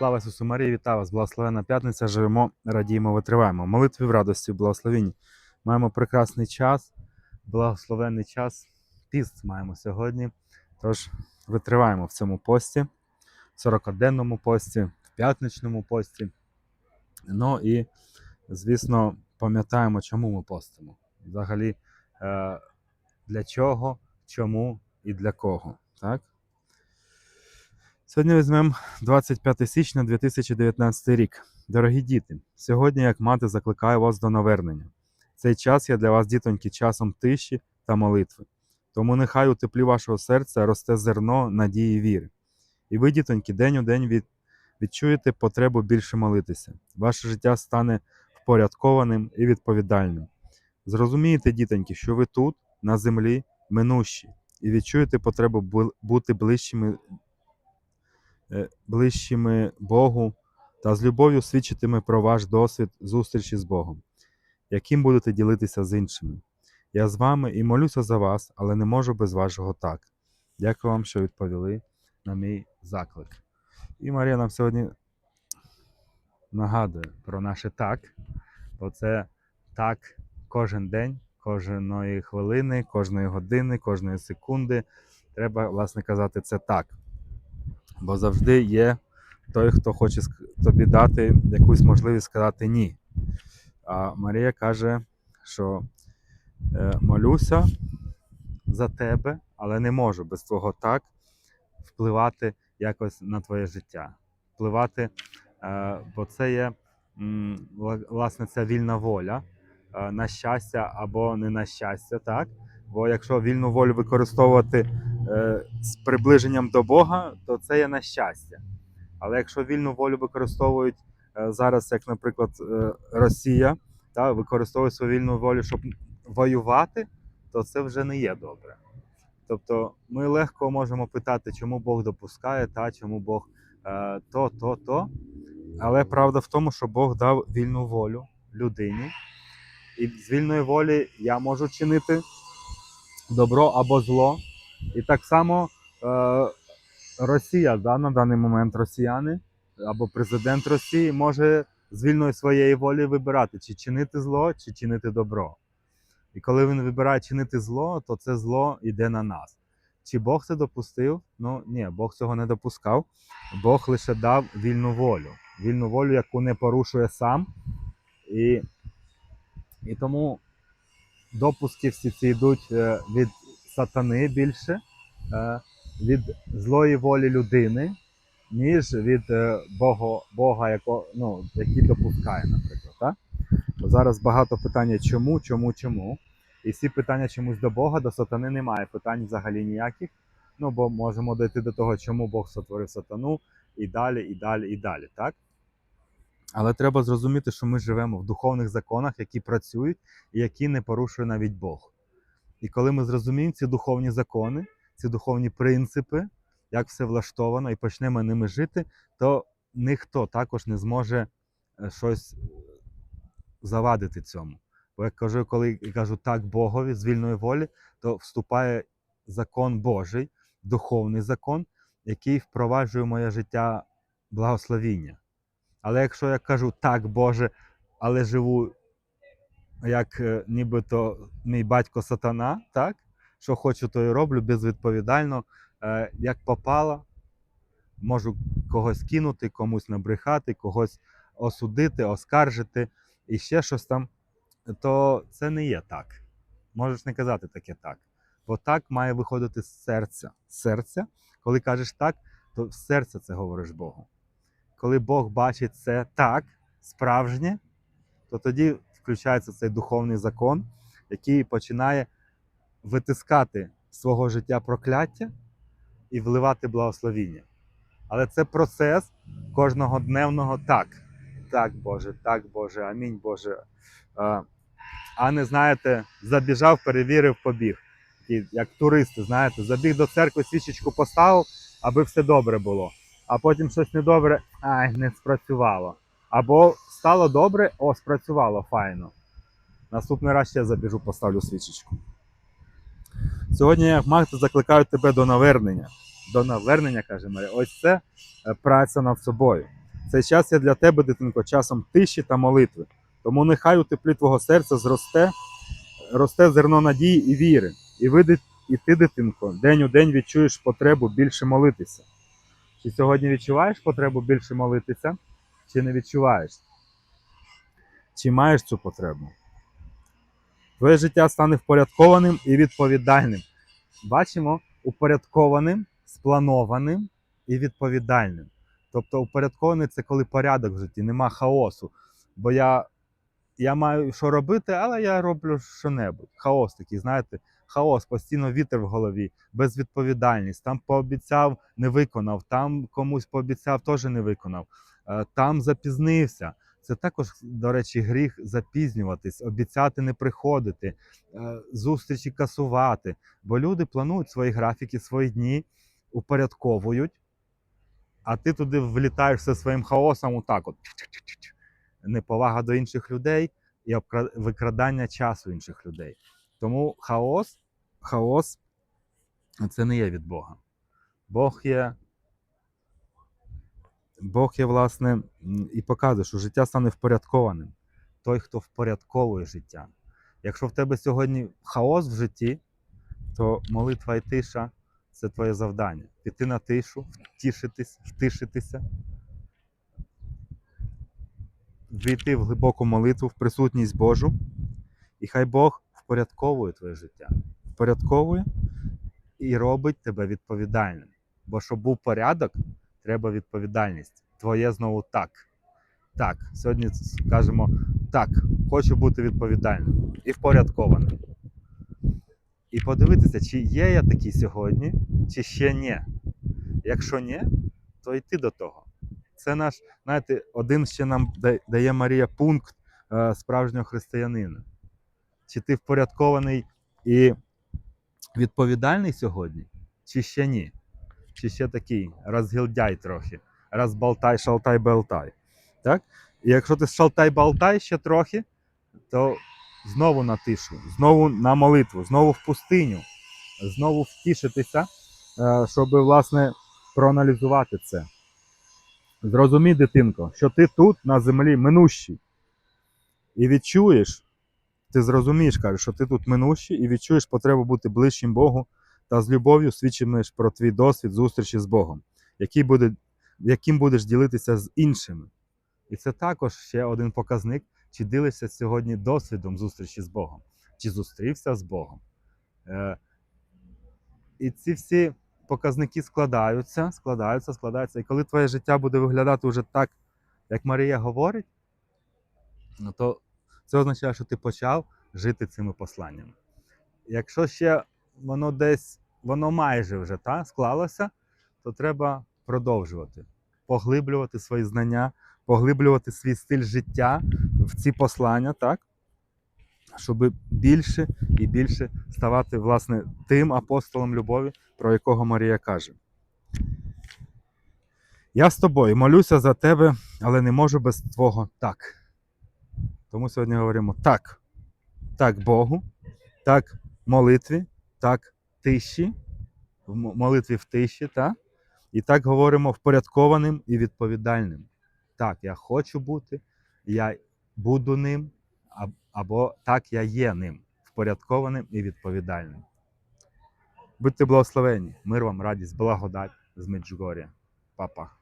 Слава Ісусу Марії, вітаю вас! Благословена п'ятниця. Живемо, радіємо, витриваємо. Молитві в радості, в благословенні. Маємо прекрасний час, благословенний час. Піст маємо сьогодні. Тож витриваємо в цьому пості, в 40-денному пості, в п'ятничному пості. Ну і, звісно, пам'ятаємо, чому ми постимо. Взагалі, е, для чого, чому і для кого. Так? Сьогодні візьмемо 25 січня 2019 рік. Дорогі діти, сьогодні, як мати, закликаю вас до навернення. Цей час є для вас, дітоньки, часом тиші та молитви. Тому нехай у теплі вашого серця росте зерно надії віри. І ви, дітоньки, день у день від... відчуєте потребу більше молитися. Ваше життя стане впорядкованим і відповідальним. Зрозумієте, дітоньки, що ви тут, на землі, минущі, і відчуєте потребу бути ближчими ближчими Богу та з любов'ю свідчитиме про ваш досвід зустрічі з Богом, яким будете ділитися з іншими. Я з вами і молюся за вас, але не можу без вашого так. Дякую вам, що відповіли на мій заклик. І Марія нам сьогодні нагадує про наше так, бо це так кожен день, кожної хвилини, кожної години, кожної секунди. Треба, власне казати, це так. Бо завжди є той, хто хоче тобі дати якусь можливість сказати ні. А Марія каже, що е, молюся за тебе, але не можу без твого так впливати якось на твоє життя. Впливати, е, бо це є власне ця вільна воля е, на щастя або не на щастя, так? Бо якщо вільну волю використовувати з приближенням до Бога, то це є на щастя. Але якщо вільну волю використовують е, зараз, як, наприклад, е, Росія, та, використовує свою вільну волю, щоб воювати, то це вже не є добре. Тобто ми легко можемо питати, чому Бог допускає, та, чому Бог е, то, то, то. Але правда в тому, що Бог дав вільну волю людині, і з вільної волі я можу чинити добро або зло. І так само е, Росія да, на даний момент росіяни або президент Росії може з вільної своєї волі вибирати, чи чинити зло, чи чинити добро. І коли він вибирає чинити зло, то це зло йде на нас. Чи Бог це допустив? Ну ні, Бог цього не допускав. Бог лише дав вільну волю. Вільну волю, яку не порушує сам. І, і тому допуски всі ці йдуть е, від сатани більше, е, від злої волі людини, ніж від е, Бога, Бога яко, ну, який допускає, наприклад. Так? Бо зараз багато питання чому, чому, чому. І всі питання чомусь до Бога, до сатани немає питань взагалі ніяких. Ну, бо можемо дійти до того, чому Бог сотворив сатану, і далі, і далі, і далі. Так? Але треба зрозуміти, що ми живемо в духовних законах, які працюють і які не порушує навіть Бог. І коли ми зрозуміємо ці духовні закони, ці духовні принципи, як все влаштовано, і почнемо ними жити, то ніхто також не зможе е, щось е, завадити цьому. Бо як кажу, коли я кажу так Богові з вільної волі, то вступає закон Божий, духовний закон, який впроваджує моє життя благословіння. Але якщо я кажу так, Боже, але живу як е, нібито мій батько сатана, так? Що хочу, то і роблю безвідповідально, е, як попало, можу когось кинути, комусь набрехати, когось осудити, оскаржити і ще щось там, то це не є так. Можеш не казати таке так. Бо так має виходити з серця. Серця, коли кажеш так, то з серця це говориш Богу. Коли Бог бачить це так, справжнє, то тоді включається цей духовний закон, який починає витискати свого життя прокляття і вливати благословіння. Але це процес кожного дневного так. Так, Боже, так, Боже, амінь, Боже. А, А не знаєте, забіжав, перевірив, побіг. Такі, як туристи, знаєте, забіг до церкви, свічечку поставив, аби все добре було. А потім щось недобре, ай, не спрацювало. Або стало добре, о, спрацювало файно. Наступний раз ще забіжу, поставлю свічечку. Сьогодні, як Магда, закликаю тебе до навернення. До навернення, каже Марія. Ось це е, праця над собою. Цей час є для тебе, дитинко, часом тиші та молитви. Тому нехай у теплі твого серця зросте, росте зерно надії і віри. І ви, дит- і ти, дитинко, день у день відчуєш потребу більше молитися. Чи сьогодні відчуваєш потребу більше молитися, чи не відчуваєш? Чи маєш цю потребу? Твоє життя стане впорядкованим і відповідальним. Бачимо упорядкованим, спланованим і відповідальним. Тобто упорядкований це коли порядок в житті, нема хаосу. Бо я, я маю що робити, але я роблю що-небудь. Хаос такий, знаєте, хаос, постійно вітер в голові, безвідповідальність. Там пообіцяв, не виконав, там комусь пообіцяв, теж не виконав, там запізнився. Це також, до речі, гріх запізнюватись, обіцяти не приходити, е, зустрічі касувати. Бо люди планують свої графіки, свої дні, упорядковують, а ти туди влітаєш зі своїм хаосом, отак от. Неповага до інших людей і викрадання часу інших людей. Тому хаос, хаос це не є від Бога. Бог є. Бог є, власне, і показує, що життя стане впорядкованим. Той, хто впорядковує життя. Якщо в тебе сьогодні хаос в житті, то молитва і тиша це твоє завдання. Піти на тишу, втішитись, втишитися, війти в глибоку молитву, в присутність Божу, і хай Бог впорядковує твоє життя. Впорядковує і робить тебе відповідальним. Бо щоб був порядок, треба відповідальність. Твоє знову так. Так, сьогодні скажемо так, хочу бути відповідальним і впорядкованим. І подивитися, чи є я такий сьогодні, чи ще ні. Якщо ні, то йти до того. Це наш, знаєте, один ще нам дає Марія пункт е, справжнього християнина. Чи ти впорядкований і відповідальний сьогодні, чи ще ні? Чи ще такий розгілдяй трохи, розбалтай, шалтай, белтай. Так? І якщо ти шалтай-балтай ще трохи, то знову на тишу, знову на молитву, знову в пустиню, знову втішитися, е, щоб власне проаналізувати це. Зрозумій, дитинко, що ти тут на землі минущий. І відчуєш, ти зрозумієш, кажеш, що ти тут минущий, і відчуєш потребу бути ближчим Богу та з любов'ю свідчимеш про твій досвід зустрічі з Богом, який буде, яким будеш ділитися з іншими. І це також ще один показник, чи ділишся сьогодні досвідом зустрічі з Богом, чи зустрівся з Богом. Е, і ці всі показники складаються, складаються, складаються. І коли твоє життя буде виглядати вже так, як Марія говорить, ну, то це означає, що ти почав жити цими посланнями. Якщо ще воно десь, воно майже вже та, склалося, то треба продовжувати, поглиблювати свої знання, поглиблювати свій стиль життя в ці послання, так? щоб більше і більше ставати власне тим апостолом любові, про якого Марія каже. Я з тобою молюся за тебе, але не можу без твого так. Тому сьогодні говоримо так. Так Богу, так молитві, так тиші, в молитві в тиші, та? І так говоримо впорядкованим і відповідальним. Так, я хочу бути, я буду ним, або так я є ним, впорядкованим і відповідальним. Будьте благословені, мир вам, радість, благодать з Меджгорія. Па-па.